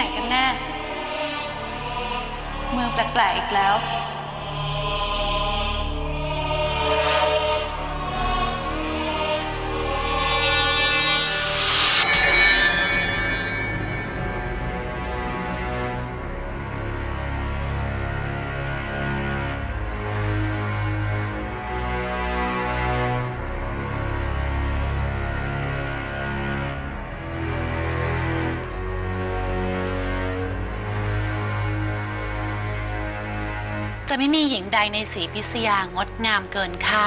ไหนกันแน่ เมืองแปลกๆอีกแล้ว จะไม่มีหญิงใดในสีพิษยางดงามเกินค่า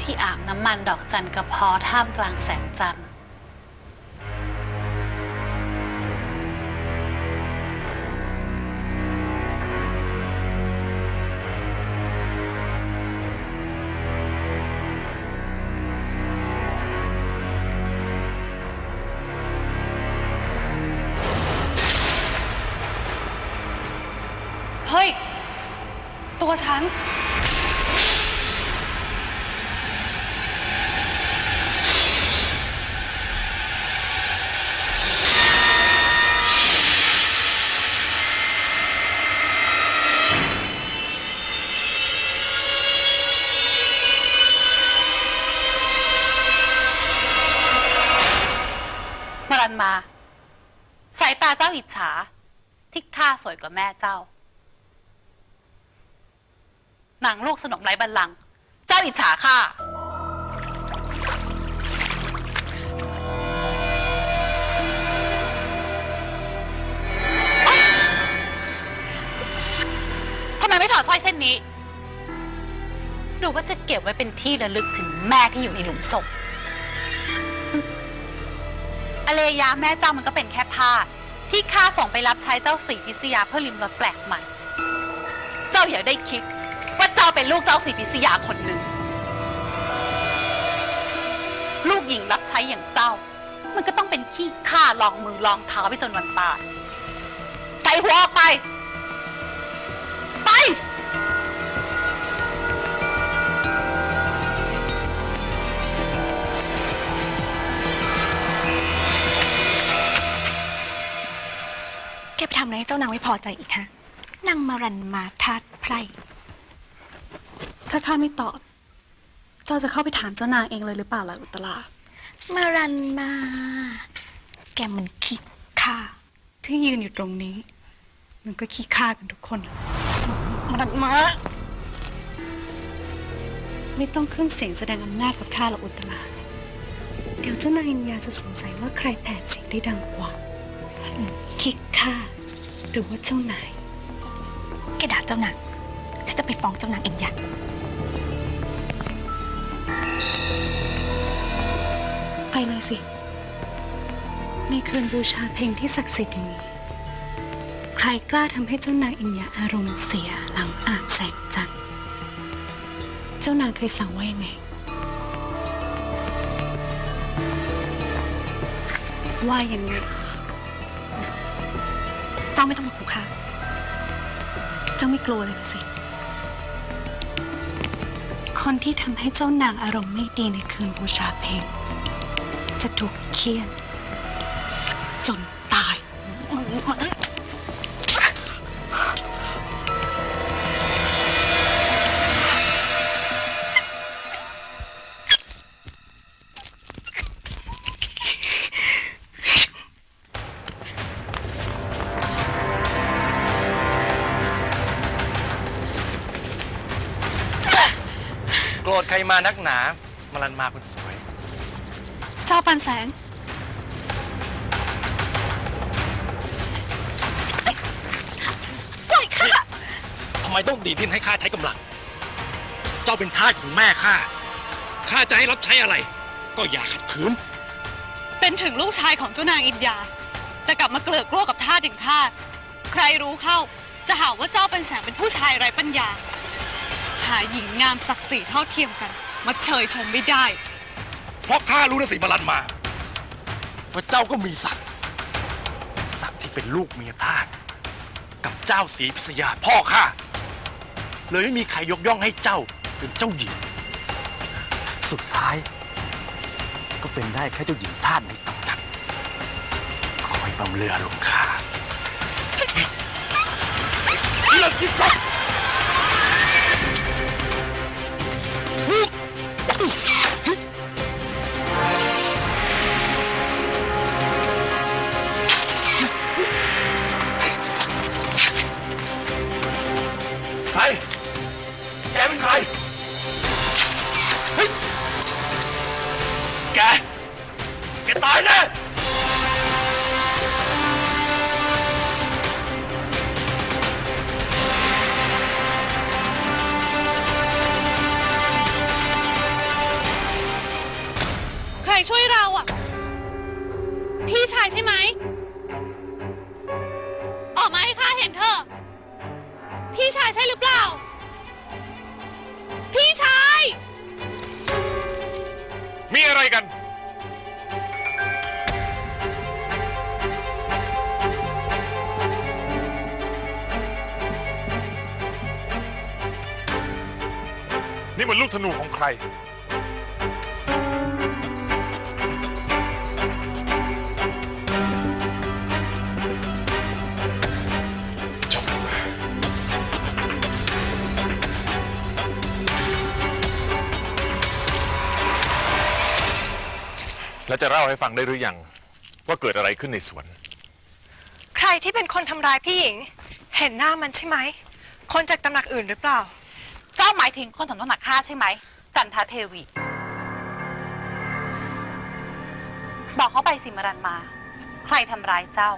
ที่อาบน้ำมันดอกจันกระเพอท่ามกลางแสงจันทร์ ตัวฉันมารันมา สายตาเจ้าอิจฉาที่ข้าสวยกว่าแม่เจ้า นังลูกสนมไร้บัลลังก์เจ้าอิจฉาข้าทำไมไม่ถอดสร้อยเส้นนี้ หรือว่าจะเก็บไว้เป็นที่ระลึกถึงแม่ที่อยู่ในหลุมศพอเลยยาแม่เจ้ามันก็เป็นแค่ทาสที่ข้าส่งไปรับใช้เจ้าสีพิษยาเพื่อลิมรสแปลกใหม่ เจ้าอย่าได้คิด ว่าเจ้าเป็นลูกเจ้าสีพิษยาคนหนึ่ง ลูกหญิงรับใช้อย่างเจ้า มันก็ต้องเป็นขี้ข้าลองมือลองเท้าไปจนวันตาย ใส่หัวออกไป ไปแกไปทำอะไรให้เจ้านางไม่พอใจอีกฮะนางมารันมาทาดไพร่ ถ้าข้าไม่ตอบ เจ้าจะเข้าไปถามเจ้านางเองเลยหรือเปล่าล่ะอุตลา มารันมา แกมันคิดค่าที่ยืนอยู่ตรงนี้ มันก็ขี้ข้ากันทุกคนมารันมา ไม่ต้องขึ้นเสียงแสดงอำนาจกับข้าหรอกอุตลา เดี๋ยวเจ้านายอินยาจะสงสัยว่าใครแผดเสียงได้ดังกว่าคิดข้าหรือว่าเจ้านายแกด่าเจ้านางฉันจะไปฟ้องเจ้านางเองยันไเลยสิ ในคืนบูชาเพลงที่ศักดิ์สิทธิ์อย่างนี้ ใครกล้าทำให้เจ้านางอินยาอารมณ์เสียหลังอาบแสงจันทร์เจ้านางเคยสั่งว่ายังไง ว่ายังไงเจ้าไม่ต้องมาขู่ข้าเจ้าไม่กลัวเลยนะสิ คนที่ทำให้เจ้านางอารมณ์ไม่ดีในคืนบูชาเพลง จะถูกเคี่ยน จนตาย โกรธใครมานักหนา มารันมาคนสวย เจ้าปันแสง ปล่อยข้าทำไมต้องดีดดิ้นให้ข้าใช้กำลัง เจ้าเป็นทาสของแม่ข้า ข้าจะให้รับใช้อะไร ก็อย่าขัดขืน เป็นถึงลูกชายของเจ้านางอินยา แต่กลับมาเกลือกกลัวกับทาสอย่างข้า ใครรู้เข้า จะหาว่าเจ้าเป็นแสงเป็นผู้ชายไร้ปัญญา หาหญิงงามศักดิ์ศรีเท่าเทียมกัน มาเชยชมไม่ได้ เพราะข้ารู้นะสิมารันมาว่าเจ้าก็มีศักดิ์ศักดิ์ที่เป็นลูกเมียทาสกับเจ้าศรีพิษยาพ่อข้าเลยไม่มีใครยกย่องให้เจ้าเป็นเจ้าหญิง สุดท้าย ก็เป็นได้แค่เจ้าหญิงทาสในตำนานบำเรือลงข้าเรื่องที่สองใค ช่วยเราอะ พี่ชายใช่ไหม ออกมาให้ข้าเห็นเถอะ พี่ชายใช่หรือเปล่า พี่ชาย มีอะไรกัน นี่มันลูกธนูของใคร แล้วจะเล่าให้ฟังได้หรือยัง ว่าเกิดอะไรขึ้นในสวน ใครที่เป็นคนทำร้ายพี่หญิง เห็นหน้ามันใช่ไหม คนจากตำหนักอื่นหรือเปล่า เจ้าหมายถึงคนสำนักหนักข้าใช่ไหม จันทเทวี บอกเขาไปสิมรันมา ใครทำร้ายเจ้า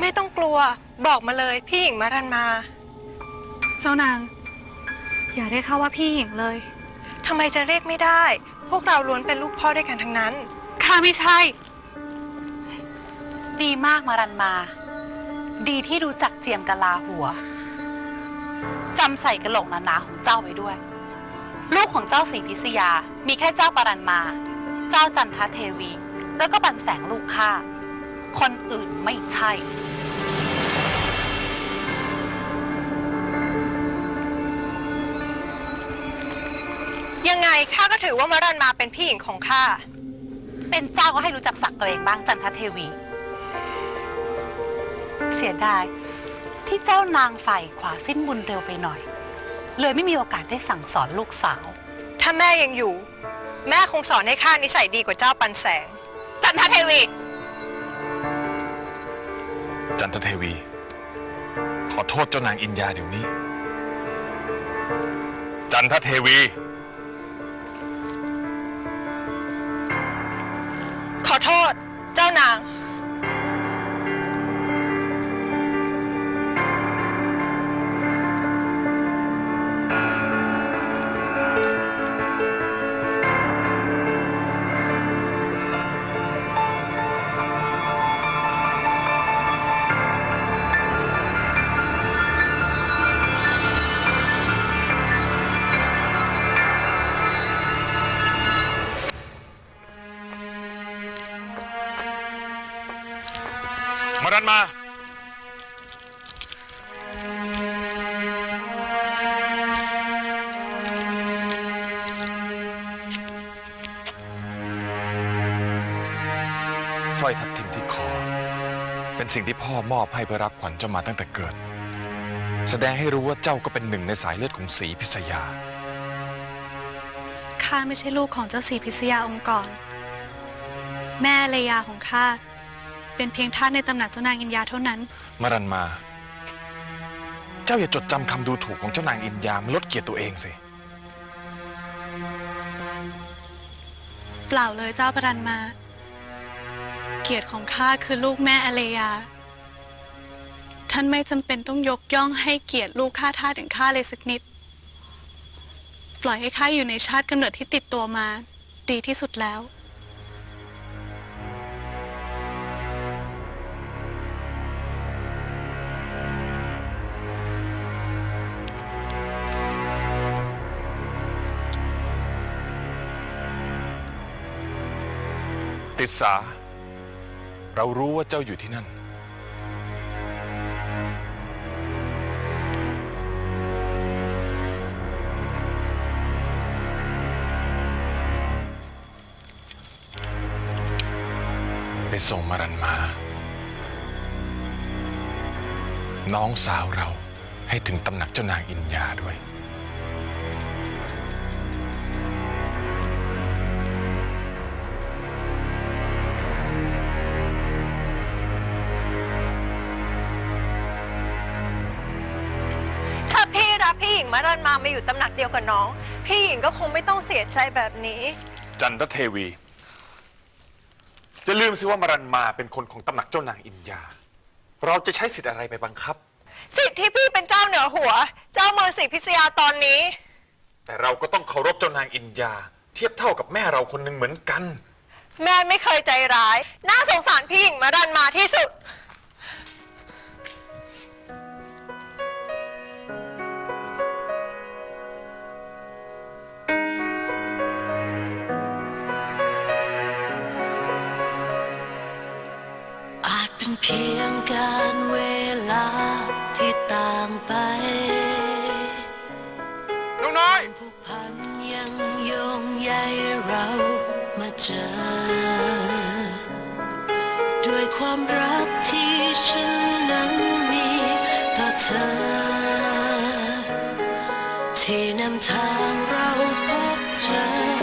ไม่ต้องกลัว บอกมาเลยพี่หญิงมารันมา เจ้านาง อย่าเรียกเขาว่าพี่หญิงเลยทำไมจะเรียกไม่ได้ พวกเราล้วนเป็นลูกพ่อด้วยกันทั้งนั้น ข้าไม่ใช่ ดีมากมารันมา ดีที่รู้จักเจียมกะลาหัว จำใส่กระโหลกหนาๆของเจ้าไว้ด้วย ลูกของเจ้าสีพิษยา มีแค่เจ้าปรันมา เจ้าจันทเทวี แล้วก็บันแสงลูกข้า คนอื่นไม่ใช่ ยังไงข้าก็ถือว่ามารันมาเป็นพี่หญิงของข้า เป็นเจ้าก็ให้รู้จักสักเกรงบ้างจันทเทวี เสียดายที่เจ้านางฝ่ายขวาสิ้นบุญเร็วไปหน่อย เลยไม่มีโอกาสได้สั่งสอนลูกสาว ถ้าแม่ยังอยู่ แม่คงสอนให้ข้านิสัยดีกว่าเจ้าปันแสง จันทเทวี จันทเทวี ขอโทษเจ้านางอินยาเดี๋ยวนี้ จันทเทวี โทษ เจ้านาง มา สร้อยทับทิมที่คอ เป็นสิ่งที่พ่อมอบให้เพื่อรับขวัญเจ้ามาตั้งแต่เกิด แสดงให้รู้ว่าเจ้าก็เป็นหนึ่งในสายเลือดของสีพิษยา ข้าไม่ใช่ลูกของเจ้าสีพิษยาองค์ก่อน แม่เลยาของข้า เป็นเพียงทาสในตำหนักเจ้านางอินยาเท่านั้น มารันมา เจ้าอย่าจดจำคำดูถูกของเจ้านางอินยามาลดเกียรติตัวเองสิ เปล่าเลยเจ้าปรันมา เกียรติของข้าคือลูกแม่อเลยา ท่านไม่จำเป็นต้องยกย่องให้เกียรติลูกข้าทาสถึงข้าเลยสักนิด ปล่อยให้ข้าอยู่ในชาติกำเนิดที่ติดตัวมา ดีที่สุดแล้ว ติสา เรารู้ว่าเจ้าอยู่ที่นั่นส่งมารันมา น้องสาวเราให้ถึงตำหนักเจ้านางอินยาด้วย หญิงมารันมามาอยู่ตำหนักเดียวกับน้อง พี่หญิงก็คงไม่ต้องเสียใจแบบนี้ จันทเทวีอย่าลืมสิว่ามารันมาเป็นคนของตำหนักเจ้านางอินยา เราจะใช้สิทธิ์อะไรไปบังคับ สิทธิ์ที่พี่เป็นเจ้าเหนือหัว เจ้าเมืองศรีพิษยาตอนนี้ แต่เราก็ต้องเคารพเจ้านางอินยา เทียบเท่ากับแม่เราคนหนึ่งเหมือนกัน แม่ไม่เคยใจร้าย น่าสงสารพี่หญิงมารันมาที่สุด พียงการเวลาที่ต่างไปน้องน้อยผูกพันยังโยงใยเรามาเจอ ด้วยความรักที่ฉันนั้นมีต่อเธอ ที่นำทางเราพบเจอ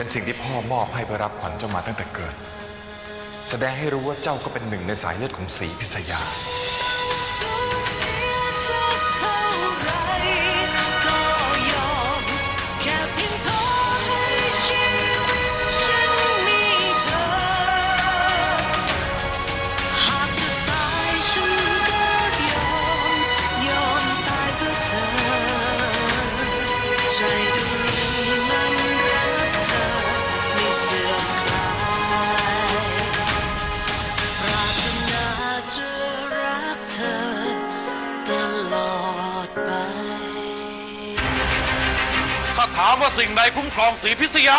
เป็นสิ่งที่พ่อมอบให้เพื่อรับขวัญเจ้ามาตั้งแต่เกิด แสดงให้รู้ว่าเจ้าก็เป็นหนึ่งในสายเลือดของสีพิษยา สิ่งใดคุ้มครองสีพิษยา